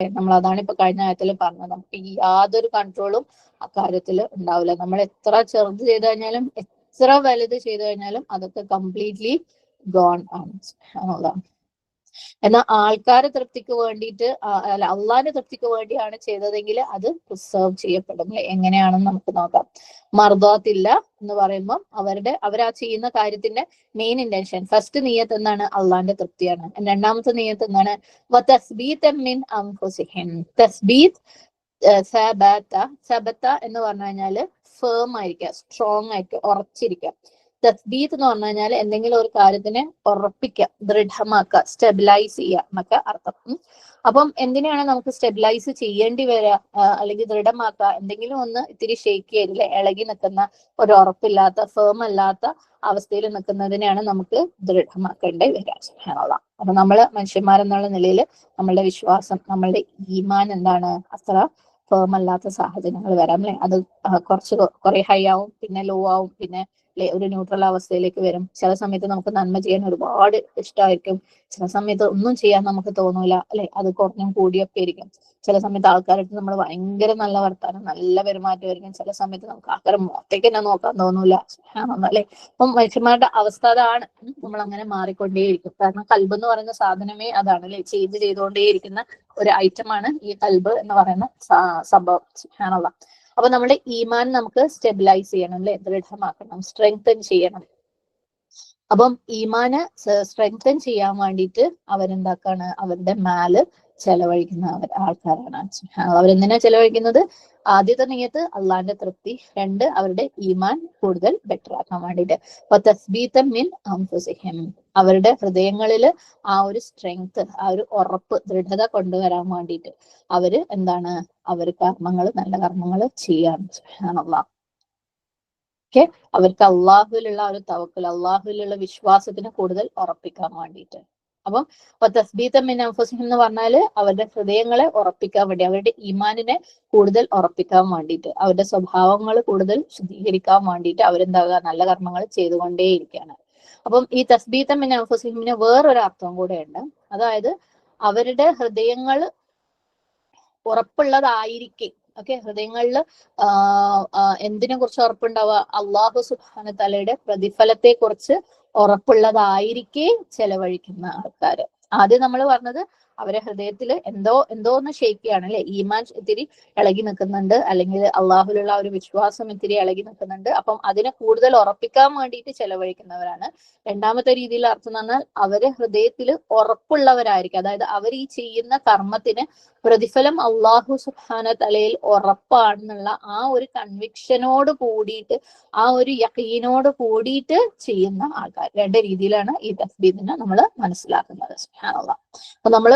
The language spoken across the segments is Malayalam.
നമ്മൾ അതാണ് ഇപ്പൊ കഴിഞ്ഞ കാര്യത്തിൽ പറഞ്ഞത്. നമുക്ക് യാതൊരു കൺട്രോളും അക്കാര്യത്തിൽ ഉണ്ടാവില്ല. നമ്മൾ എത്ര ചെറുത് ചെയ്തു കഴിഞ്ഞാലും എത്ര വലുത് ചെയ്തു കഴിഞ്ഞാലും അതൊക്കെ കംപ്ലീറ്റ്ലി ഗോൺ ആണ്. എന്നുള്ളതാണ് എന്നാൽ ആൾക്കാരെ തൃപ്തിക്ക് വേണ്ടിയിട്ട് അല്ല അള്ളാന്റെ തൃപ്തിക്ക് വേണ്ടിയാണ് ചെയ്തതെങ്കിൽ അത് പ്രിസർവ് ചെയ്യപ്പെടും. എങ്ങനെയാണെന്ന് നമുക്ക് നോക്കാം. മർദ്ദത്തില്ല എന്ന് പറയുമ്പോൾ അവരുടെ അവർ ആ ചെയ്യുന്ന കാര്യത്തിന്റെ മെയിൻ ഇന്റൻഷൻ ഫസ്റ്റ് നീയത്ത് എന്താണ്? അള്ളാന്റെ തൃപ്തിയാണ്. രണ്ടാമത്തെ നീയത്ത് എന്താണ്? വതസ്ബീത്ത് മിൻ അൻഫുസിഹിം തസ്ബീത്ത് ഏഹ് സബത സബത്ത എന്ന് പറഞ്ഞു കഴിഞ്ഞാൽ ഫേം ആയിരിക്കുക സ്ട്രോങ് ആയിരിക്കുക ഉറച്ചിരിക്കുക. തസ്ബീത്ത് എന്ന് പറഞ്ഞു കഴിഞ്ഞാൽ എന്തെങ്കിലും ഒരു കാര്യത്തിനെ ഉറപ്പിക്കുക ദൃഢമാക്കുക സ്റ്റെബിലൈസ് ചെയ്യുക എന്നൊക്കെ അർത്ഥം. അപ്പം എന്തിനാണ് നമുക്ക് സ്റ്റെബിലൈസ് ചെയ്യേണ്ടി വരിക അല്ലെങ്കിൽ ദൃഢമാക്കുക? എന്തെങ്കിലും ഒന്ന് ഇത്തിരി ഷേക്ക് ചെയ്തില്ല ഇളകി നിൽക്കുന്ന ഒരു ഉറപ്പില്ലാത്ത ഫേം അല്ലാത്ത അവസ്ഥയിൽ നിൽക്കുന്നതിനെയാണ് നമുക്ക് ദൃഢമാക്കേണ്ടി വരിക. സുബ്ഹാനല്ലാ. അപ്പൊ നമ്മൾ മനുഷ്യന്മാരെന്നുള്ള നിലയിൽ നമ്മളുടെ വിശ്വാസം നമ്മളുടെ ഈമാൻ എന്താണ്? അത്ര ഫേം അല്ലാത്ത സാഹചര്യങ്ങൾ വരാം അല്ലെ അത് കുറച്ച് കുറെ ഹൈ ആവും പിന്നെ ലോ ആവും പിന്നെ ഒരു ന്യൂട്രൽ അവസ്ഥയിലേക്ക് വരും. ചില സമയത്ത് നമുക്ക് നന്മ ചെയ്യാൻ ഒരുപാട് ഇഷ്ടമായിരിക്കും ചില സമയത്ത് ഒന്നും ചെയ്യാൻ നമുക്ക് തോന്നൂല അല്ലെ? അത് കുറഞ്ഞും കൂടിയൊക്കെ ആയിരിക്കും. ചില സമയത്ത് ആൾക്കാരുടെ നമ്മൾ ഭയങ്കര നല്ല വർത്താനം നല്ല പെരുമാറ്റമായിരിക്കും. ചില സമയത്ത് നമുക്ക് ആൾക്കാരെ മൊത്തേക്ക് തന്നെ നോക്കാൻ തോന്നൂല. അല്ലെ? അപ്പം മനുഷ്യന്മാരുടെ അവസ്ഥ അതാണ്. നമ്മൾ അങ്ങനെ മാറിക്കൊണ്ടേയിരിക്കും. കാരണം കൽബ് എന്ന് പറയുന്ന സാധനമേ അതാണ് അല്ലെ? ചേഞ്ച് ചെയ്തുകൊണ്ടേയിരിക്കുന്ന ഒരു ഐറ്റമാണ് ഈ കൽബ് എന്ന് പറയുന്ന സംഭവം. സുബ്ഹാനല്ലാ. അപ്പൊ നമ്മുടെ ഈമാൻ നമുക്ക് സ്റ്റെബിലൈസ് ചെയ്യണം അല്ലെ? ദൃഢമാക്കണം സ്ട്രെങ്തൻ ചെയ്യണം. അപ്പം ഈമാന് സ്ട്രെങ്തൻ ചെയ്യാൻ വേണ്ടിയിട്ട് അവരെന്താക്കാണ്? അവരുടെ മാൽ ചെലവഴിക്കുന്ന അവർ ആൾക്കാരാണ്. അവരെന്തിനാ ചെലവഴിക്കുന്നത്? ആദ്യത്തെ നീയത്ത് അള്ളാന്റെ തൃപ്തി. രണ്ട് അവരുടെ ഈമാൻ കൂടുതൽ ബെറ്റർ ആക്കാൻ വേണ്ടിയിട്ട്. മിൻ അംഫുസിഹിം അവരുടെ ഹൃദയങ്ങളിൽ ആ ഒരു സ്ട്രെങ്ത് ആ ഒരു ഉറപ്പ് ദൃഢത കൊണ്ടുവരാൻ വേണ്ടിയിട്ട് അവർ എന്താണ്? അവർ കർമ്മങ്ങൾ നല്ല കർമ്മങ്ങൾ ചെയ്യാണ് സുബ്ഹാനല്ലാഹ് ഓക്കെ? അവർക്ക് അള്ളാഹുലുള്ള ഒരു തവക്കൽ അള്ളാഹുലുള്ള വിശ്വാസത്തിന് കൂടുതൽ ഉറപ്പിക്കാൻ വേണ്ടിയിട്ട്. അപ്പം തസ്ബീത്തം മിൻ അൻഫുസിഹിം എന്ന് പറഞ്ഞാൽ അവരുടെ ഹൃദയങ്ങളെ ഉറപ്പിക്കാൻ വേണ്ടി അവരുടെ ഈമാനിനെ കൂടുതൽ ഉറപ്പിക്കാൻ വേണ്ടിയിട്ട് അവരുടെ സ്വഭാവങ്ങൾ കൂടുതൽ ശുദ്ധീകരിക്കാൻ വേണ്ടിയിട്ട് അവരെന്താകുക നല്ല കർമ്മങ്ങൾ ചെയ്തുകൊണ്ടേയിരിക്കുകയാണ്. അപ്പം ഈ തസ്ബീത്തം മിൻ അൻഫുസിഹിമിന് വേറൊരു അർത്ഥം കൂടെ ഉണ്ട് അതായത് അവരുടെ ഹൃദയങ്ങൾ ഉറപ്പുള്ളതായിരിക്കെ ഓക്കെ? ഹൃദയങ്ങളിൽ എന്തിനെ കുറിച്ച് ഉറപ്പുണ്ടാവുക? അള്ളാഹു സുബാന തലയുടെ പ്രതിഫലത്തെ കുറിച്ച് ഉറപ്പുള്ളതായിരിക്കെ ചെലവഴിക്കുന്ന ആൾക്കാര്. ആദ്യം നമ്മൾ പറഞ്ഞത് അവരെ ഹൃദയത്തിൽ എന്തോ എന്തോ ഒന്ന് ഷെയ്ക്കുകയാണ് അല്ലെ? ഈമാൻ ഇത്തിരി ഇളകി നിൽക്കുന്നുണ്ട്. അല്ലെങ്കിൽ അള്ളാഹുലുള്ള ഒരു വിശ്വാസം ഇത്തിരി ഇളകി നിൽക്കുന്നുണ്ട്. അപ്പം അതിനെ കൂടുതൽ ഉറപ്പിക്കാൻ വേണ്ടിയിട്ട് ചെലവഴിക്കുന്നവരാണ്. രണ്ടാമത്തെ രീതിയിൽ അർത്ഥം പറഞ്ഞാൽ അവരെ ഹൃദയത്തിൽ ഉറപ്പുള്ളവരായിരിക്കും. അതായത് അവർ ഈ ചെയ്യുന്ന കർമ്മത്തിന് പ്രതിഫലം അള്ളാഹു സുഹാന തലയിൽ ഉറപ്പാണെന്നുള്ള ആ ഒരു കൺവിക്ഷനോട് കൂടിയിട്ട് ആ ഒരു യക്കീനോട് കൂടിയിട്ട് ചെയ്യുന്ന ആൾക്കാർ. രണ്ട് രീതിയിലാണ് ഈ തസ്ബീദിനെ നമ്മൾ മനസ്സിലാക്കുന്നത്. അപ്പൊ നമ്മൾ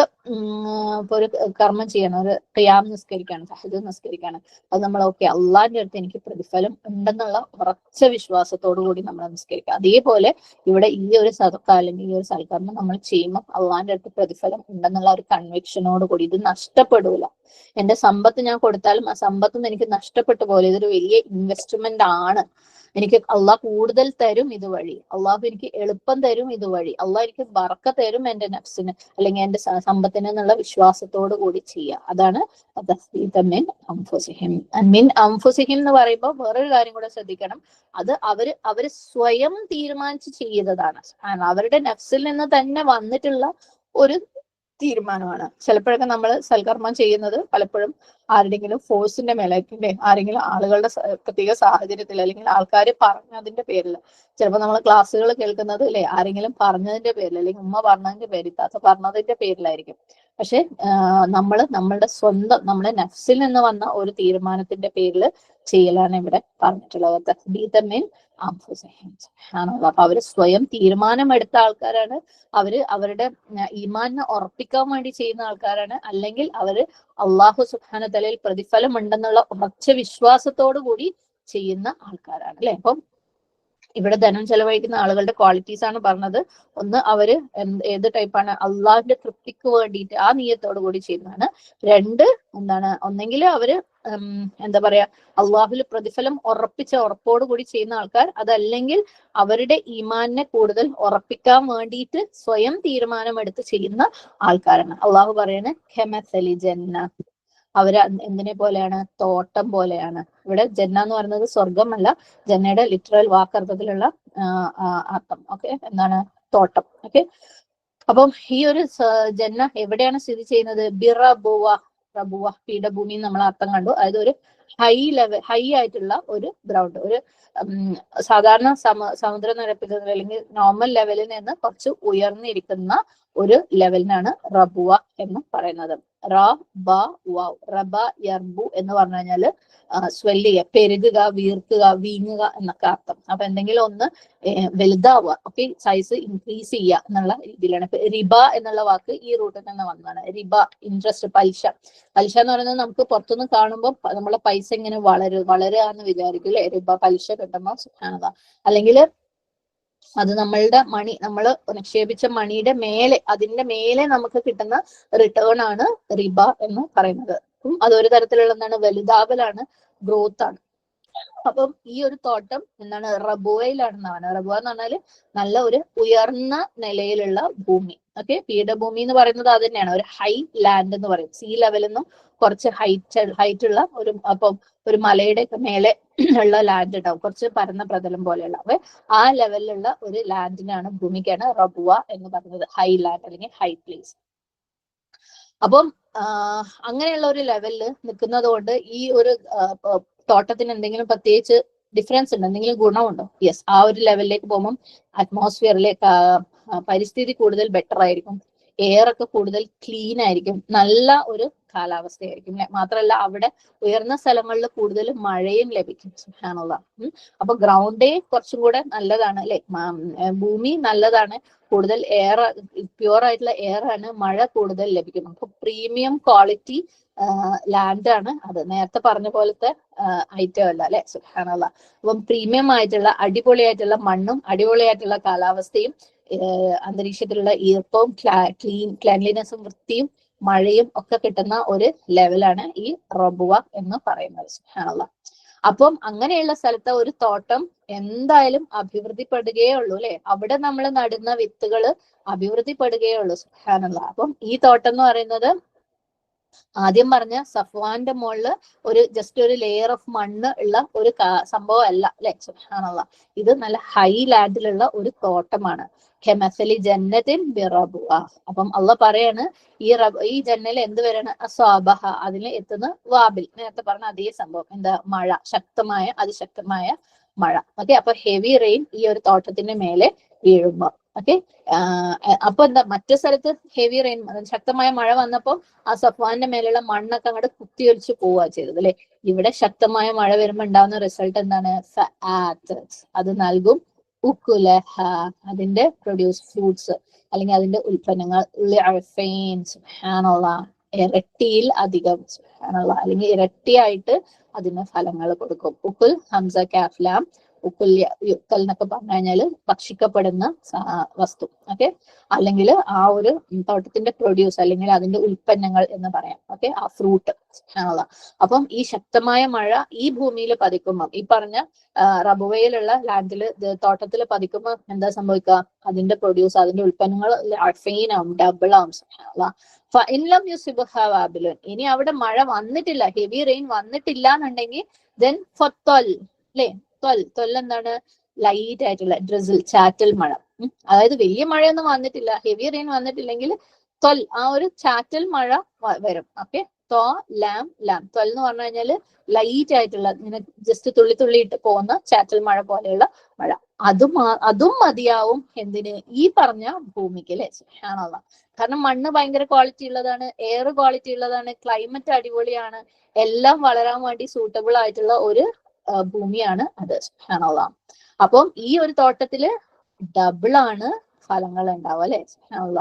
ഇപ്പൊ ഒരു കർമ്മം ചെയ്യണം. ഒരു ക്യാം നിസ്കരിക്കാണ് സഹജ നിസ്കരിക്കാണ്. അത് നമ്മൾ ഓക്കെ അള്ളാന്റെ അടുത്ത് എനിക്ക് പ്രതിഫലം ഉണ്ടെന്നുള്ള ഉറച്ച വിശ്വാസത്തോടു കൂടി നമ്മൾ നിസ്കരിക്കുക അതേപോലെ ഇവിടെ ഈ ഒരു സദക്ക അല്ലെങ്കിൽ ഈ ഒരു സൽക്കർമ്മം നമ്മൾ ചെയ്യുമ്പോൾ അള്ളാന്റെ അടുത്ത് പ്രതിഫലം ഉണ്ടെന്നുള്ള ഒരു കൺവിക്ഷനോട് കൂടി ഇത് നഷ്ടപ്പെടൂല. എന്റെ സമ്പത്ത് ഞാൻ കൊടുത്താലും ആ സമ്പത്തും എനിക്ക് നഷ്ടപ്പെട്ടു പോലെ. ഇതൊരു വലിയ ഇൻവെസ്റ്റ്മെന്റ് ആണ്. എനിക്ക് അള്ളാഹ് കൂടുതൽ തരും ഇതുവഴി. അള്ളാഹു എനിക്ക് എളുപ്പം തരും ഇതുവഴി. അള്ളാഹ് എനിക്ക് വറക്ക തരും എന്റെ നഫ്സിന് അല്ലെങ്കിൽ എന്റെ സമ്പത്തിന് എന്നുള്ള വിശ്വാസത്തോടു കൂടി ചെയ്യുക. അതാണ് തസ്ബീത മിൻ അംഫുസിഹിം മിൻ അംഫുസിഹിം എന്ന് പറയുമ്പോൾ വേറൊരു കാര്യം കൂടെ ശ്രദ്ധിക്കണം. അത് അവർ അവർ സ്വയം തീരുമാനിച്ച് ചെയ്തതാണ്. അവരുടെ നഫ്സിൽ നിന്ന് തന്നെ വന്നിട്ടുള്ള ഒരു തീരുമാനമാണ്. ചിലപ്പോഴൊക്കെ നമ്മൾ സൽക്കർമ്മം ചെയ്യുന്നത് പലപ്പോഴും ആരുടെങ്കിലും ഫോഴ്സിന്റെ മേലേക്കിന്റെ ആരെങ്കിലും ആളുകളുടെ പ്രത്യേക സാഹചര്യത്തിൽ അല്ലെങ്കിൽ ആൾക്കാർ പറഞ്ഞതിന്റെ പേരിൽ ചിലപ്പോൾ നമ്മൾ ക്ലാസ്സുകൾ കേൾക്കുന്നത് അല്ലെ? ആരെങ്കിലും പറഞ്ഞതിന്റെ പേരിൽ അല്ലെങ്കിൽ ഉമ്മ പറഞ്ഞതിന്റെ പേരിൽ താത്ത പറഞ്ഞതിന്റെ പേരിലായിരിക്കും. പക്ഷെ നമ്മൾ നമ്മളുടെ സ്വന്തം നമ്മുടെ നഫ്സിൽ നിന്ന് വന്ന ഒരു തീരുമാനത്തിന്റെ പേരിൽ ചെയ്യലാണ് ഇവിടെ പറഞ്ഞിട്ടുള്ളത്. ആണല്ലോ. അപ്പൊ അവർ സ്വയം തീരുമാനമെടുത്ത ആൾക്കാരാണ്. അവർ അവരുടെ ഈമാനെ ഉറപ്പിക്കാൻ വേണ്ടി ചെയ്യുന്ന ആൾക്കാരാണ്. അല്ലെങ്കിൽ അവർ അള്ളാഹു സുഖാന തലയിൽ പ്രതിഫലം ഉണ്ടെന്നുള്ള ഉറച്ച വിശ്വാസത്തോടു കൂടി ചെയ്യുന്ന ആൾക്കാരാണ് അല്ലെ? അപ്പം ഇവിടെ ധനം ചെലവഴിക്കുന്ന ആളുകളുടെ ക്വാളിറ്റീസ് ആണ് പറഞ്ഞത്. ഒന്ന് അവർ ഏത് ടൈപ്പാണ് അള്ളാഹിന്റെ തൃപ്തിക്ക് വേണ്ടിയിട്ട് ആ നീയത്തോടു കൂടി ചെയ്യുന്നതാണ്. രണ്ട് എന്താണ് ഒന്നെങ്കിൽ അവർ എന്താ പറയാ അള്ളാഹുൽ പ്രതിഫലം ഉറപ്പിച്ച ഉറപ്പോട് കൂടി ചെയ്യുന്ന ആൾക്കാർ. അതല്ലെങ്കിൽ അവരുടെ ഈമാനിനെ കൂടുതൽ ഉറപ്പിക്കാൻ വേണ്ടിയിട്ട് സ്വയം തീരുമാനമെടുത്ത് ചെയ്യുന്ന ആൾക്കാരാണ്. അള്ളാഹു പറയാണ് ഖെമസലി ജന്ന അന്ന് എന്തിനെ പോലെയാണ്? തോട്ടം പോലെയാണ്. ഇവിടെ ജന്ന എന്ന് പറയുന്നത് സ്വർഗമല്ല ജന്നയുടെ ലിറ്ററൽ വാക്കർത്ഥത്തിലുള്ള അർത്ഥം. ഓക്കെ എന്താണ്? തോട്ടം. ഓക്കെ അപ്പം ഈ ഒരു ജന്ന എവിടെയാണ് സ്ഥിതി ചെയ്യുന്നത്? ബിറബുവ റബുവ പീഠഭൂമി നമ്മൾ അർത്ഥം കണ്ടു. അതായത് ഒരു ഹൈ ലെവൽ ഹൈ ആയിട്ടുള്ള ഒരു ഗ്രൗണ്ട് ഒരു സാധാരണ സമ സമുദ്രനിരപ്പിൽ അല്ലെങ്കിൽ നോർമൽ ലെവലിൽ നിന്ന് കുറച്ച് ഉയർന്നിരിക്കുന്ന ഒരു ലെവലിനാണ് റബുവ എന്ന് പറയുന്നത്. റ ബ റബ യർബു എന്ന് പറഞ്ഞു കഴിഞ്ഞാൽ സ്വെല്ല് ചെയ്യുക പെരുകുക വീർക്കുക വീങ്ങുക എന്നൊക്കെ അർത്ഥം. അപ്പൊ എന്തെങ്കിലും ഒന്ന് വലുതാവുക ഓക്കെ സൈസ് ഇൻക്രീസ് ചെയ്യുക എന്നുള്ള രീതിയിലാണ്. റിബ എന്നുള്ള വാക്ക് ഈ റൂട്ടിൽ നിന്ന് വന്നതാണ്. റിബ ഇൻട്രസ്റ്റ് പലിശ. പലിശ എന്ന് പറയുന്നത് നമുക്ക് പുറത്തുനിന്ന് കാണുമ്പോൾ നമ്മളെ പൈസ ഇങ്ങനെ വളരും വളരുക എന്ന് വിചാരിക്കും അല്ലെ? റിബ പലിശ കിട്ടുമ്പോൾ അല്ലെങ്കിൽ അത് നമ്മളുടെ മണി നമ്മൾ നിക്ഷേപിച്ച മണിയുടെ മേലെ അതിന്റെ മേലെ നമുക്ക് കിട്ടുന്ന റിട്ടേൺ ആണ് റിബ എന്ന് പറയുന്നത്. അപ്പം അതൊരു തരത്തിലുള്ള എന്താണ് വലുതാവലാണ് ഗ്രോത്ത് ആണ്. അപ്പം ഈ ഒരു തോട്ടം എന്താണ് റബുവയിലാണെന്നാണ്. റബുവ എന്ന് പറഞ്ഞാൽ നല്ല ഒരു ഉയർന്ന നിലയിലുള്ള ഭൂമി. ഓക്കെ പീഠഭൂമി എന്ന് പറയുന്നത് അത് തന്നെയാണ്. ഒരു ഹൈ ലാൻഡ് എന്ന് പറയും. സീ ലെവലിൽ നിന്നും കുറച്ച് ഹൈറ്റ് ഹൈറ്റ് ഉള്ള ഒരു അപ്പം ഒരു മലയുടെ മേലെ ഉള്ള ലാൻഡ് ഉണ്ടാവും കുറച്ച് പരന്ന പ്രതലം പോലെയുള്ള. അപ്പൊ ആ ലെവലിലുള്ള ഒരു ലാൻഡിനാണ് ഭൂമിക്കാണ് റബുവ എന്ന് പറയുന്നത് ഹൈ ലാൻഡ് അല്ലെങ്കിൽ ഹൈ പ്ലേസ് അപ്പം അങ്ങനെയുള്ള ഒരു ലെവലിൽ നിൽക്കുന്നത് കൊണ്ട് ഈ ഒരു തോട്ടത്തിന് എന്തെങ്കിലും പ്രത്യേകിച്ച് ഡിഫറൻസ് ഉണ്ട്? എന്തെങ്കിലും ഗുണമുണ്ടോ? യെസ് ആ ഒരു ലെവലിലേക്ക് പോകുമ്പോൾ അറ്റ്മോസ്ഫിയറിലേക്ക് പരിസ്ഥിതി കൂടുതൽ ബെറ്റർ ആയിരിക്കും. എയർ ഒക്കെ കൂടുതൽ ക്ലീൻ ആയിരിക്കും. നല്ല ഒരു കാലാവസ്ഥയായിരിക്കും അല്ലെ മാത്രമല്ല അവിടെ ഉയർന്ന സ്ഥലങ്ങളിൽ കൂടുതൽ മഴയും ലഭിക്കും. സുഹാനുള്ള അപ്പൊ ഗ്രൗണ്ടേ കുറച്ചും കൂടെ നല്ലതാണ് അല്ലെ ഭൂമി നല്ലതാണ്. കൂടുതൽ എയർ പ്യുവർ ആയിട്ടുള്ള എയർ ആണ് മഴ കൂടുതൽ ലഭിക്കും. അപ്പൊ പ്രീമിയം ക്വാളിറ്റി ലാൻഡ് ആണ് അത്. നേരത്തെ പറഞ്ഞ പോലത്തെ ഐറ്റം അല്ല അല്ലെ സുഹാനുള്ള അപ്പം പ്രീമിയം ആയിട്ടുള്ള അടിപൊളിയായിട്ടുള്ള മണ്ണും അടിപൊളിയായിട്ടുള്ള കാലാവസ്ഥയും അന്തരീക്ഷത്തിലുള്ള ഈർപ്പവും ക്ലീൻ ക്ലീൻലിനെസ്സും വൃത്തിയും മഴയും ഒക്കെ കിട്ടുന്ന ഒരു ലെവലാണ് ഈ റബുവ എന്ന് പറയുന്നത് സുഹാനുള്ള അപ്പം അങ്ങനെയുള്ള സ്ഥലത്ത് ഒരു തോട്ടം എന്തായാലും അഭിവൃദ്ധിപ്പെടുകയേ ഉള്ളൂ അല്ലെ? അവിടെ നമ്മൾ നടുന്ന വിത്തുകൾ അഭിവൃദ്ധിപ്പെടുകയേ ഉള്ളൂ സുഹാനുള്ള അപ്പം ഈ തോട്ടം എന്ന് പറയുന്നത് ആദ്യം പറഞ്ഞ സഫ്വാന്റെ മുകളിൽ ഒരു ജസ്റ്റ് ഒരു ലെയർ ഓഫ് മണ്ണ് ഉള്ള ഒരു സംഭവം അല്ല അല്ലെ സുഹാനുള്ള ഇത് നല്ല ഹൈ ലാൻഡിലുള്ള ഒരു തോട്ടമാണ്. ഖെമസലി ജന്നത്തിൻ ബിറബുവ. അപ്പം അള്ള പറയാണ് ഈ റബ് ഈ ജന്നൽ എന്ത് വരാണ്? സ്വാബഹ അതിൽ എത്തുന്ന വാബിൽ. നേരത്തെ പറഞ്ഞ അതേ സംഭവം. എന്താ? മഴ. ശക്തമായ അതിശക്തമായ മഴ. ഓക്കെ? അപ്പൊ ഹെവി റെയിൻ ഈ ഒരു തോട്ടത്തിന്റെ മേലെ വീഴുമ്പോ. ഓക്കെ? അപ്പൊ എന്താ? മറ്റു സ്ഥലത്ത് ഹെവി റെയിൻ ശക്തമായ മഴ വന്നപ്പോ ആ സഫ്വാന്റെ മേലുള്ള മണ്ണൊക്കെ അങ്ങോട്ട് കുത്തിയൊലിച്ച് പോവുക ചെയ്തത് അല്ലെ? ഇവിടെ ശക്തമായ മഴ വരുമ്പോ ഉണ്ടാവുന്ന റിസൾട്ട് എന്താണ്? അത് നൽകും ഉക്കുലഹ അതിന്റെ പ്രൊഡ്യൂസ് ഫ്രൂട്ട്സ് അല്ലെങ്കിൽ അതിന്റെ ഉൽപ്പന്നങ്ങൾ. ഇരട്ടിയിൽ അധികം സുഹാനുള്ള അല്ലെങ്കിൽ ഇരട്ടിയായിട്ട് അതിന് ഫലങ്ങൾ കൊടുക്കും ഉക്കുൽ ഹംസ കാഫ്ലാം ഉക്കുൽ യ- യുക്കൽ എന്നൊക്കെ പറഞ്ഞു കഴിഞ്ഞാൽ ഭക്ഷിക്കപ്പെടുന്ന വസ്തു ഓക്കെ അല്ലെങ്കിൽ ആ ഒരു തോട്ടത്തിന്റെ പ്രൊഡ്യൂസ് അല്ലെങ്കിൽ അതിന്റെ ഉൽപ്പന്നങ്ങൾ എന്ന് പറയാം ഓക്കെ ആ ഫ്രൂട്ട് അപ്പം ഈ ശക്തമായ മഴ ഈ ഭൂമിയിൽ പതിക്കുമ്പം ഈ പറഞ്ഞ റബുവയിലുള്ള ലാൻഡിൽ തോട്ടത്തിൽ പതിക്കുമ്പോൾ എന്താ സംഭവിക്കുക? അതിന്റെ പ്രൊഡ്യൂസ് അതിന്റെ ഉൽപ്പന്നങ്ങൾ അഫൈനാവും ഡബിൾ ആവും ഇൻലം യുസിബുഹാബിലുൻ ഇനി അവിടെ മഴ വന്നിട്ടില്ല ഹെവി റെയിൻ വന്നിട്ടില്ല എന്നുണ്ടെങ്കിൽ ദെൻ ഫൊത്തൊൽ അല്ലേ തൊൽ തൊൽ എന്താണ്? ലൈറ്റ് ആയിട്ടുള്ള ഡ്രിസിൽ ചാറ്റൽ മഴ. അതായത് വലിയ മഴയൊന്നും വന്നിട്ടില്ല. ഹെവി റെയിൻ വന്നിട്ടില്ലെങ്കിൽ തൊൽ ആ ഒരു ചാറ്റൽ മഴ വരും. ഓക്കെ തോ ലാം ലാം തൊൽ എന്ന് പറഞ്ഞു കഴിഞ്ഞാൽ ലൈറ്റ് ആയിട്ടുള്ള ഇങ്ങനെ ജസ്റ്റ് തുള്ളി തുള്ളി ഇട്ട് പോകുന്ന ചാറ്റൽ മഴ പോലെയുള്ള മഴ. അതും അതും മതിയാവും എന്തിന്? ഈ പറഞ്ഞ ഭൂമിക്ക് അല്ലെ? ആണല്ല കാരണം മണ്ണ് ഭയങ്കര ക്വാളിറ്റി ഉള്ളതാണ് എയർ ക്വാളിറ്റി ഉള്ളതാണ് ക്ലൈമറ്റ് അടിപൊളിയാണ്. എല്ലാം വളരാൻ വേണ്ടി സൂട്ടബിൾ ആയിട്ടുള്ള ഒരു ഭൂമിയാണ് അത്. സുഹാനുള്ള അപ്പം ഈ ഒരു തോട്ടത്തിൽ ഡബിൾ ആണ് ഫലങ്ങൾ ഉണ്ടാവും അല്ലെ? സുഹാനുള്ള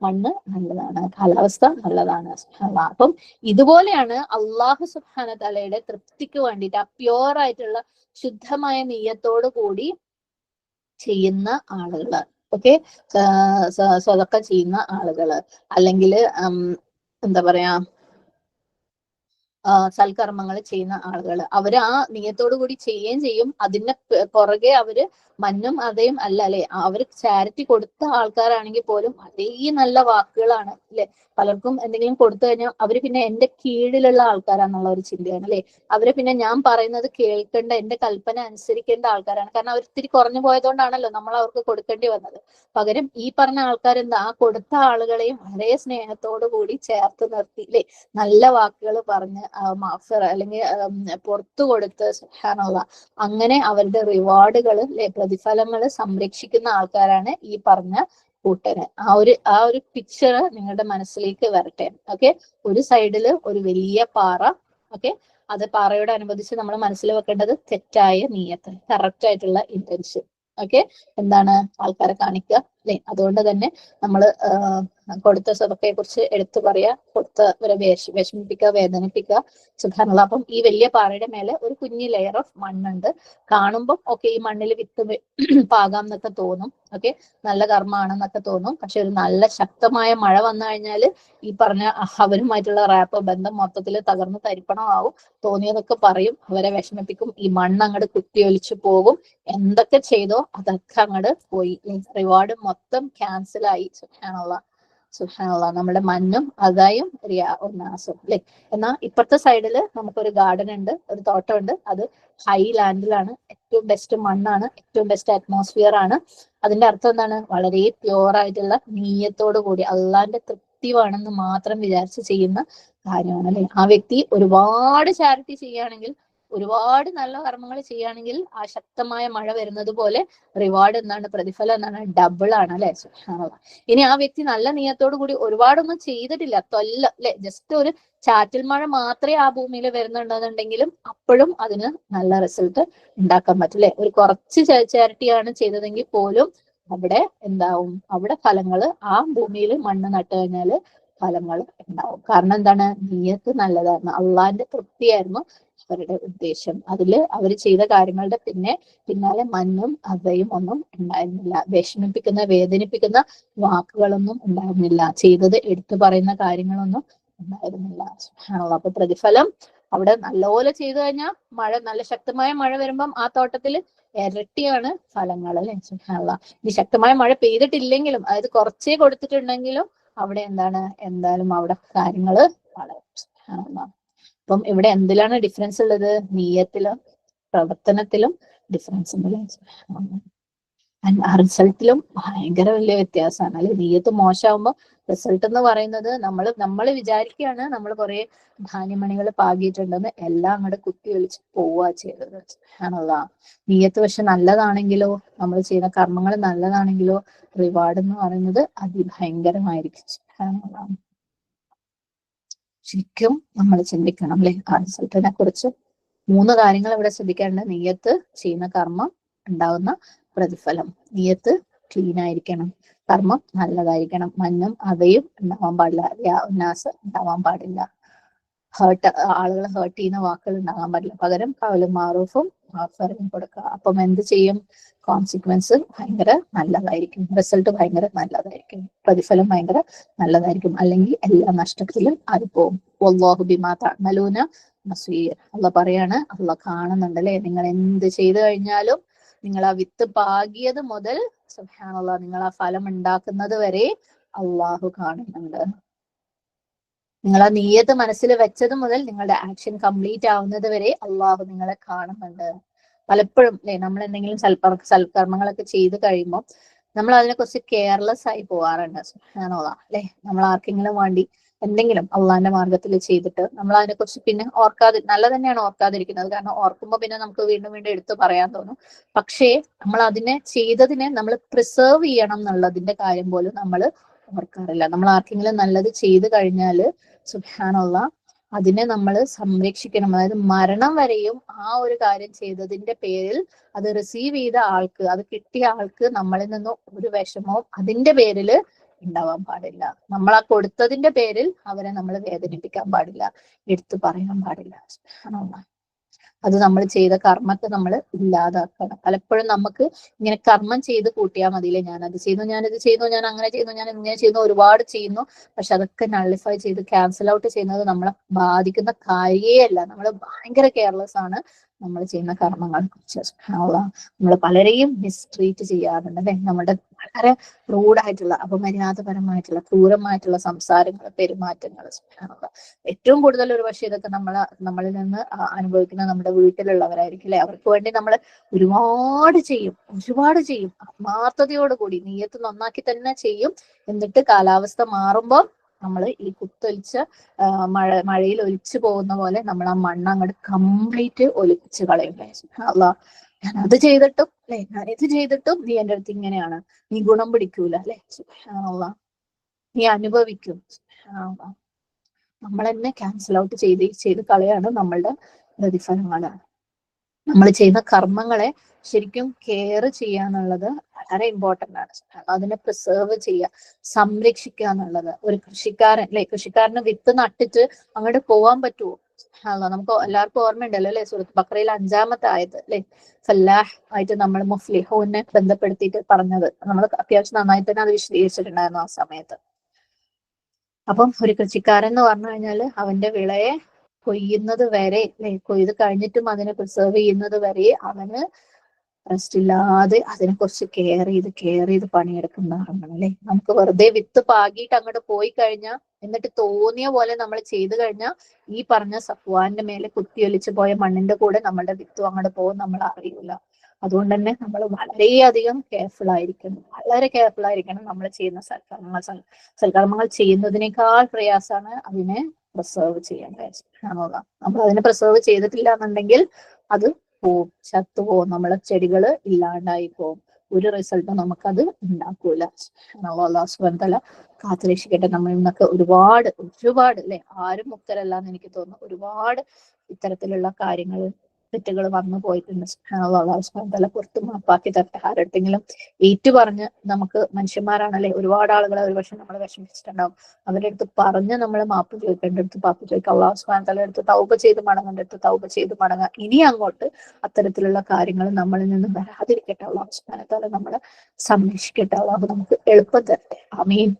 മണ്ണ് നല്ലതാണ് കാലാവസ്ഥ നല്ലതാണ് സുഹാനുള്ള അപ്പം ഇതുപോലെയാണ് അള്ളാഹു സുഹാന തലയുടെ തൃപ്തിക്ക് വേണ്ടിയിട്ട് ആ പ്യുവർ ആയിട്ടുള്ള ശുദ്ധമായ നെയ്യത്തോടു കൂടി ചെയ്യുന്ന ആളുകൾ ഓക്കെ? സ്വതക്ക ചെയ്യുന്ന ആളുകൾ അല്ലെങ്കിൽ എന്താ പറയാ സൽക്കർമ്മങ്ങൾ ചെയ്യുന്ന ആളുകൾ അവർ ആ നിയത്തോടു കൂടി ചെയ്യുകയും ചെയ്യും. അതിന്റെ പുറകെ അവർ മഞ്ഞും അതേയും അല്ല അല്ലെ? അവർ ചാരിറ്റി കൊടുത്ത ആൾക്കാരാണെങ്കിൽ പോലും അതേ നല്ല വാക്കുകളാണ് അല്ലെ? പലർക്കും എന്തെങ്കിലും കൊടുത്തു കഴിഞ്ഞാൽ അവർ പിന്നെ എന്റെ കീഴിലുള്ള ആൾക്കാരാന്നുള്ള ഒരു ചിന്തയാണ് അല്ലെ? അവർ പിന്നെ ഞാൻ പറയുന്നത് കേൾക്കേണ്ട എന്റെ കൽപ്പന അനുസരിക്കേണ്ട ആൾക്കാരാണ്. കാരണം അവർ ഇത്തിരി കുറഞ്ഞു പോയതുകൊണ്ടാണല്ലോ നമ്മൾ അവർക്ക് കൊടുക്കേണ്ടി വന്നത്. പകരം ഈ പറഞ്ഞ ആൾക്കാർ എന്താ ആ കൊടുത്ത ആളുകളെയും വളരെ സ്നേഹത്തോടു കൂടി ചേർത്ത് നിർത്തി അല്ലെ? നല്ല വാക്കുകൾ പറഞ്ഞ് മാഫർ അല്ലെങ്കിൽ പുറത്തു കൊടുത്ത് സുഹാനുള്ള അങ്ങനെ അവരുടെ റിവാർഡുകൾ പ്രതിഫലങ്ങൾ സംരക്ഷിക്കുന്ന ആൾക്കാരാണ് ഈ പറഞ്ഞ കൂട്ടര്. ആ ഒരു ആ ഒരു പിക്ചർ നിങ്ങളുടെ മനസ്സിലേക്ക് വരട്ടെ. ഓക്കെ? ഒരു സൈഡിൽ ഒരു വലിയ പാറ ഓക്കെ? അത് പാറയോട് അനുബന്ധിച്ച് നമ്മൾ മനസ്സിൽ വെക്കേണ്ടത് തെറ്റായ നീയത്ത് കറക്റ്റ് ആയിട്ടുള്ള ഇന്റൻഷൻ ഓക്കെ? എന്താണ് ആൾക്കാരെ കാണിക്കുക അല്ലെ? അതുകൊണ്ട് തന്നെ നമ്മൾ കൊടുത്ത സ്വതക്കയെ കുറിച്ച് എടുത്തു പറയാ കൊടുത്തവരെ വിഷ വിഷമിപ്പിക്കുക വേദനിപ്പിക്കുക സുഖാനുള്ള അപ്പം ഈ വലിയ പാറയുടെ മേലെ ഒരു കുഞ്ഞു ലെയർ ഓഫ് മണ്ണുണ്ട്. കാണുമ്പോൾ ഓക്കെ ഈ മണ്ണിൽ വിത്ത് പാകാം എന്നൊക്കെ തോന്നും. ഓക്കെ? നല്ല കർമ്മമാണെന്നൊക്കെ തോന്നും. പക്ഷെ ഒരു നല്ല ശക്തമായ മഴ വന്നു കഴിഞ്ഞാൽ ഈ പറഞ്ഞ അവരുമായിട്ടുള്ള റാപ്പ് ബന്ധം മൊത്തത്തിൽ തകർന്ന് തരിപ്പണമാവും. തോന്നിയതൊക്കെ പറയും. അവരെ വിഷമിപ്പിക്കും. ഈ മണ്ണ് അങ്ങോട്ട് കുത്തിയൊലിച്ചു പോകും. എന്തൊക്കെ ചെയ്തോ അതൊക്കെ അങ്ങോട്ട് പോയി. റിവാർഡ് മൊത്തം ക്യാൻസൽ ആയി. സുഹാനുള്ള സുഹാനുള്ള നമ്മുടെ മഞ്ഞും അതായും റിയാ ഉന്നാസും അല്ലെ? എന്നാൽ ഇപ്പുറത്തെ സൈഡിൽ നമുക്കൊരു ഗാർഡൻ ഉണ്ട് ഒരു തോട്ടം ഉണ്ട്. അത് ഹൈ ലാൻഡിലാണ് ഏറ്റവും ബെസ്റ്റ് മണ്ണാണ്. ഏറ്റവും ബെസ്റ്റ് അറ്റ്മോസ്ഫിയർ ആണ്. അതിന്റെ അർത്ഥം എന്താണ്? വളരെ പ്യുവർ ആയിട്ടുള്ള നീയത്തോടു കൂടി അള്ളാന്റെ തൃപ്തി വേണമെന്ന് മാത്രം വിചാരിച്ച് ചെയ്യുന്ന കാര്യമാണ് അല്ലെ? ആ വ്യക്തി ഒരുപാട് ചാരിറ്റി ചെയ്യുകയാണെങ്കിൽ ഒരുപാട് നല്ല കർമ്മങ്ങൾ ചെയ്യുകയാണെങ്കിൽ ആ ശക്തമായ മഴ വരുന്നത് പോലെ റിവാർഡ് എന്താണ് പ്രതിഫലം എന്നാണ് ഡബിൾ ആണ് അല്ലെ? ഇനി ആ വ്യക്തി നല്ല നിയത്തോടു കൂടി ഒരുപാടൊന്നും ചെയ്തിട്ടില്ല. തൊല്ല അല്ലെ? ജസ്റ്റ് ഒരു ചാറ്റൽ മഴ മാത്രമേ ആ ഭൂമിയിൽ വരുന്നുണ്ടെന്നുണ്ടെങ്കിലും അപ്പോഴും അതിന് നല്ല റിസൾട്ട് ഉണ്ടാക്കാൻ പറ്റും അല്ലെ? ഒരു കുറച്ച് ചാരിറ്റിയാണ് ചെയ്തതെങ്കിൽ പോലും അവിടെ എന്താവും? അവിടെ ഫലങ്ങൾ ആ ഭൂമിയിൽ മണ്ണ് നട്ടു കഴിഞ്ഞാൽ ഫലങ്ങൾ ഉണ്ടാവും. കാരണം എന്താണ്? നീയത്ത് നല്ലതായിരുന്നു. അള്ളാന്റെ തൃപ്തിയായിരുന്നു അവരുടെ ഉദ്ദേശം. അതിൽ അവർ ചെയ്ത കാര്യങ്ങളുടെ പിന്നെ പിന്നാലെ മഞ്ഞും അവയും ഒന്നും ഉണ്ടായിരുന്നില്ല. വിഷമിപ്പിക്കുന്ന വേദനിപ്പിക്കുന്ന വാക്കുകളൊന്നും ഉണ്ടായിരുന്നില്ല. ചെയ്തത് എടുത്തു പറയുന്ന കാര്യങ്ങളൊന്നും ഉണ്ടായിരുന്നില്ല. അപ്പൊ പ്രതിഫലം അവിടെ നല്ലപോലെ ചെയ്തു കഴിഞ്ഞാൽ മഴ നല്ല ശക്തമായ മഴ വരുമ്പം ആ തോട്ടത്തിൽ ഇരട്ടിയാണ് ഫലങ്ങൾ അല്ലെ? ഇനി ശക്തമായ മഴ പെയ്തിട്ടില്ലെങ്കിലും അതായത് കുറച്ചേ കൊടുത്തിട്ടുണ്ടെങ്കിലും അവിടെ എന്താണ്? എന്തായാലും അവിടെ കാര്യങ്ങൾ വളരും അപ്പം ഇവിടെ എന്തിലാണ് ഡിഫറൻസ് ഉള്ളത്? നീയത്തിലും പ്രവർത്തനത്തിലും ഡിഫറൻസ് ഉണ്ട് റിസൾട്ടിലും ഭയങ്കര വലിയ വ്യത്യാസമാണ്. അല്ലെ? നീയത്ത് മോശമാകുമ്പോൾ റിസൾട്ട് എന്ന് പറയുന്നത് നമ്മൾ നമ്മൾ വിചാരിക്കുകയാണ് നമ്മൾ കുറെ ധാന്യമണികൾ പാകിയിട്ടുണ്ടെന്ന് എല്ലാം അങ്ങോട്ട് കുത്തി വെളിച്ച് പോവുക ചെയ്തത്. ആണല്ല? നീയത്ത് പക്ഷെ നല്ലതാണെങ്കിലോ നമ്മൾ ചെയ്യുന്ന കർമ്മങ്ങൾ നല്ലതാണെങ്കിലോ റിവാർഡ് എന്ന് പറയുന്നത് അതിഭയങ്കരമായിരിക്കും. ശരിക്കും നമ്മൾ ചിന്തിക്കണം അല്ലെ? ആ റിസൾട്ടിനെ കുറിച്ച് മൂന്ന് കാര്യങ്ങൾ ഇവിടെ ശ്രദ്ധിക്കാറുണ്ട്. നീയത്ത് ചെയ്യുന്ന കർമ്മം ഉണ്ടാവുന്ന പ്രതിഫലം. നീയത്ത് ക്ലീൻ ആയിരിക്കണം. കർമ്മം നല്ലതായിരിക്കണം. മഞ്ഞും അവയും ഉണ്ടാവാൻ പാടില്ല. ഉന്നാസ് ഉണ്ടാവാൻ പാടില്ല. ഹേർട്ട് ആളുകളെ ഹേർട്ട് ചെയ്യുന്ന വാക്കുകൾ ഉണ്ടാകാൻ പാടില്ല. പകരം കാവലും മാറൂഫും മാഫറിയും കൊടുക്കുക. അപ്പം എന്ത് ചെയ്യും? കോൺസിക്വൻസ് ഭയങ്കര നല്ലതായിരിക്കും. റിസൾട്ട് ഭയങ്കര നല്ലതായിരിക്കും. പ്രതിഫലം ഭയങ്കര നല്ലതായിരിക്കും. അല്ലെങ്കിൽ എല്ലാ നഷ്ടത്തിലും അത് പോകും വല്ലാഹു ബിമാ തഅമലൂന നസീർ അള്ള പറയാണ് അള്ള കാണുന്നുണ്ടല്ലേ? നിങ്ങൾ എന്ത് ചെയ്തു കഴിഞ്ഞാലും നിങ്ങൾ ആ വിത്ത് പാകിയത് മുതൽ സുഹാനുള്ള നിങ്ങൾ ആ ഫലം ഉണ്ടാക്കുന്നത് വരെ അള്ളാഹു കാണുന്നുണ്ട്. നിങ്ങൾ ആ നീയത്ത് മനസ്സിൽ വെച്ചത് മുതൽ നിങ്ങളുടെ ആക്ഷൻ കംപ്ലീറ്റ് ആവുന്നത് വരെ അള്ളാഹു നിങ്ങളെ കാണുന്നുണ്ട്. പലപ്പോഴും അല്ലെ നമ്മൾ എന്തെങ്കിലും സൽപ്പർ സൽക്കർമ്മങ്ങളൊക്കെ ചെയ്ത് കഴിയുമ്പോൾ നമ്മൾ അതിനെ കുറിച്ച് കെയർലെസ് ആയി പോവാറുണ്ട് സുഹാനുള്ള അല്ലെ നമ്മൾ ആർക്കെങ്കിലും വേണ്ടി എന്തെങ്കിലും അള്ളാന്റെ മാർഗത്തിൽ ചെയ്തിട്ട് നമ്മൾ അതിനെ അതിനെക്കുറിച്ച് പിന്നെ ഓർക്കാതി നല്ല തന്നെയാണ് ഓർക്കാതിരിക്കുന്നത്. കാരണം ഓർക്കുമ്പോൾ പിന്നെ നമുക്ക് വീണ്ടും വീണ്ടും എടുത്തു പറയാൻ തോന്നും. പക്ഷേ നമ്മൾ അതിനെ ചെയ്തതിനെ നമ്മൾ പ്രിസേർവ് ചെയ്യണം എന്നുള്ളതിന്റെ കാര്യം പോലും നമ്മൾ ഓർക്കാറില്ല. നമ്മൾ ആർക്കെങ്കിലും നല്ലത് ചെയ്തു കഴിഞ്ഞാൽ സുഹാനുള്ള അതിനെ നമ്മൾ സംരക്ഷിക്കണം. അതായത് മരണം വരെയും ആ ഒരു കാര്യം ചെയ്തതിന്റെ പേരിൽ അത് റിസീവ് ചെയ്ത ആൾക്ക് അത് കിട്ടിയ ആൾക്ക് നമ്മളിൽ നിന്ന് ഒരു വിഷമവും അതിന്റെ പേരിൽ ഉണ്ടാവാൻ പാടില്ല. നമ്മൾ ആ കൊടുത്തതിന്റെ പേരിൽ അവരെ നമ്മൾ വേദനിപ്പിക്കാൻ പാടില്ല എടുത്തു പറയാൻ പാടില്ല. അത് നമ്മൾ ചെയ്ത കർമ്മത്തെ നമ്മൾ ഇല്ലാതാക്കണം. പലപ്പോഴും നമുക്ക് ഇങ്ങനെ കർമ്മം ചെയ്ത് കൂട്ടിയാൽ മതിയില്ലേ ഞാൻ അത് ചെയ്യുന്നു ഞാൻ ഇത് ചെയ്യുന്നു ഞാൻ അങ്ങനെ ചെയ്യുന്നു ഞാൻ ഇങ്ങനെ ചെയ്യുന്നു ഒരുപാട് ചെയ്യുന്നു. പക്ഷെ അതൊക്കെ നള്ളിഫൈ ചെയ്ത് ക്യാൻസൽ ഔട്ട് ചെയ്യുന്നത് നമ്മളെ ബാധിക്കുന്ന കാര്യേ അല്ല. നമ്മൾ ഭയങ്കര കെയർലെസ് ആണ്. നമ്മൾ ചെയ്യുന്ന കർമ്മങ്ങളെ കുറിച്ച് നമ്മൾ പലരെയും മിസ്ട്രീറ്റ് ചെയ്യാറുണ്ട്. അല്ലെ? നമ്മുടെ വളരെ റൂഡായിട്ടുള്ള അപമര്യാദപരമായിട്ടുള്ള ക്രൂരമായിട്ടുള്ള സംസാരങ്ങൾ പെരുമാറ്റങ്ങൾ ഏറ്റവും കൂടുതൽ ഒരു പക്ഷേ ഇതൊക്കെ നമ്മൾ നമ്മളിൽ നിന്ന് അനുഭവിക്കുന്ന നമ്മുടെ വീട്ടിലുള്ളവരായിരിക്കും അല്ലെ? അവർക്ക് വേണ്ടി നമ്മൾ ഒരുപാട് ചെയ്യും ഒരുപാട് ചെയ്യും. ആത്മാർത്ഥതയോടുകൂടി നീയത്ത് നന്നാക്കി തന്നെ ചെയ്യും. എന്നിട്ട് കാലാവസ്ഥ മാറുമ്പോൾ നമ്മൾ ഈ കുത്തൊലിച്ച മഴ മഴയിൽ ഒലിച്ചു പോകുന്ന പോലെ നമ്മൾ ആ മണ്ണ് അങ്ങോട്ട് കംപ്ലീറ്റ് ഒലിപ്പിച്ച് കളയും അല്ല ഞാൻ അത് ചെയ്തിട്ടും അല്ലെ? ഞാൻ ഇത് ചെയ്തിട്ടും നീ എന്റെ അടുത്ത് ഇങ്ങനെയാണ്. നീ ഗുണം പിടിക്കൂല അല്ലെ? അല്ല നീ അനുഭവിക്കും. നമ്മൾ തന്നെ ക്യാൻസൽ ഔട്ട് ചെയ്ത് ചെയ്ത് കളയാണ് നമ്മളുടെ പ്രതിഫലങ്ങൾ. നമ്മൾ ചെയ്യുന്ന കർമ്മങ്ങളെ ശരിക്കും കെയർ ചെയ്യുക എന്നുള്ളത് വളരെ ഇമ്പോർട്ടന്റ് ആണ്. അതിനെ പ്രിസേർവ് ചെയ്യുക സംരക്ഷിക്കുക എന്നുള്ളത്. ഒരു കൃഷിക്കാരൻ അല്ലെ കൃഷിക്കാരന് വിത്ത് നട്ടിട്ട് അങ്ങോട്ട് പോവാൻ പറ്റുമോ അല്ല നമുക്ക് എല്ലാവർക്കും ഓർമ്മയുണ്ടല്ലോ അല്ലെ സുഹൃത്ത് ബക്രയിൽ അഞ്ചാമത്തെ ആയത് അല്ലെ? ഫല്ലാഹ് ആയിട്ട് നമ്മൾ മുഫ്ലിഹുവിനെ ബന്ധപ്പെടുത്തിയിട്ട് പറഞ്ഞത്. നമ്മൾ അത്യാവശ്യം നന്നായി തന്നെ അത് വിശദീകരിച്ചിട്ടുണ്ടായിരുന്നു ആ സമയത്ത്. അപ്പം ഒരു കൃഷിക്കാരൻ എന്ന് പറഞ്ഞു കഴിഞ്ഞാൽ അവന്റെ വിളയെ കൊയ്യുന്നത് വരെ കൊയ്ത് കഴിഞ്ഞിട്ടും അതിനെ പ്രിസർവ് ചെയ്യുന്നത് വരെ അവന് റെസ്റ്റ് ഇല്ലാതെ അതിനെ കുറിച്ച് കെയർ ചെയ്ത് കെയർ ചെയ്ത് പണിയെടുക്കുന്ന ആളാണ് അല്ലെ? നമുക്ക് വെറുതെ വിത്ത് പാകിയിട്ട് അങ്ങോട്ട് പോയി കഴിഞ്ഞാൽ എന്നിട്ട് തോന്നിയ പോലെ നമ്മൾ ചെയ്തു കഴിഞ്ഞാൽ ഈ പറഞ്ഞ സഫ്വാന്റെ മേലെ കുത്തിയൊലിച്ച് പോയ മണ്ണിന്റെ കൂടെ നമ്മളുടെ വിത്തും അങ്ങോട്ട് പോകും നമ്മൾ അറിയൂല. അതുകൊണ്ട് തന്നെ നമ്മൾ വളരെയധികം കെയർഫുൾ ആയിരിക്കണം. വളരെ കെയർഫുൾ ആയിരിക്കണം നമ്മൾ ചെയ്യുന്ന സൽക്കർമ്മങ്ങൾ സൽ- സൽക്കർമ്മങ്ങൾ ചെയ്യുന്നതിനേക്കാൾ പ്രയാസമാണ് അതിനെ പ്രിസർവ് ചെയ്യാൻ എന്നുള്ളത് നമ്മൾ അതിനെ പ്രിസർവ് ചെയ്തിട്ടില്ല എന്നുണ്ടെങ്കിൽ അത് പോവും ചത്തുപോകും നമ്മളെ ചെടികൾ ഇല്ലാണ്ടായി പോവും. ഒരു റിസൾട്ടും നമുക്കത് ഉണ്ടാക്കൂല. അള്ളാഹുസ്വന്തല കാത്തുരക്ഷിക്കട്ടെ. നമ്മൾ ഇന്നൊക്കെ ഒരുപാട് ഒരുപാട് അല്ലെ? ആരും മുക്തരല്ല എന്ന് എനിക്ക് തോന്നുന്നു. ഒരുപാട് ഇത്തരത്തിലുള്ള കാര്യങ്ങൾ തെറ്റുകൾ വന്നു പോയിട്ടുണ്ട്. അള്ളാഹുസ്വന്തല പുറത്ത് മാപ്പാക്കി തരട്ടെ. ആരടുത്തെങ്കിലും ഏറ്റു പറഞ്ഞ് നമുക്ക് മനുഷ്യന്മാരാണല്ലേ? ഒരുപാട് ആളുകളെ ഒരുപക്ഷെ നമ്മൾ വിഷമിച്ചിട്ടുണ്ടാവും. അവരുടെ അടുത്ത് പറഞ്ഞ് നമ്മൾ മാപ്പ് ചോദിക്കേണ്ട അടുത്ത് മാപ്പ് ചോദിക്കുക അള്ളാഹു സുബ്ഹാനഹു തല എടുത്ത് അടുത്ത് തൗബ ചെയ്ത് മടങ്ങേണ്ട അടുത്ത് തൗപ ചെയ്ത് മടങ്ങുക ഇനി അങ്ങോട്ട് അത്തരത്തിലുള്ള കാര്യങ്ങൾ നമ്മളിൽ നിന്ന് വരാതിരിക്കട്ടെ. അള്ളാഹു വ നമ്മളെ സംരക്ഷിക്കട്ടെ. അള്ളാഹു നമുക്ക് എളുപ്പം തരട്ടെ. അമീൻ